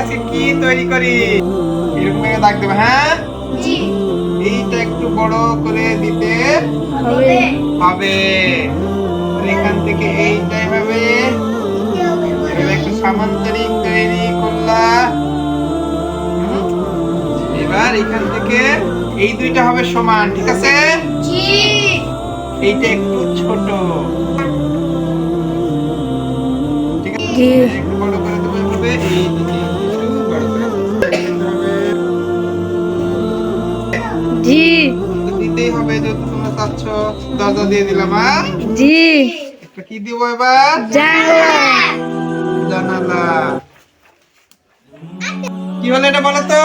আজকে কি তৈরি করি? এরকম করে দাগ দেবে হ্যাঁ? এইটা একটু বড় করে দিতে হবে। এখান থেকে এইটাই হবে। একটু সামান্তরিক তৈরি করলা। হুম? এবার এখান থেকে এই দুইটা হবে সমান ঠিক আছে? এইটা একটু ছোট জি। দিতেই হবে যেহেতু তোমরা চাচ্ছ দরজা দিয়ে দিলাম আর জি। কি দিব এবার? জানলা। জানালা। কি হলো এটা বলো তো।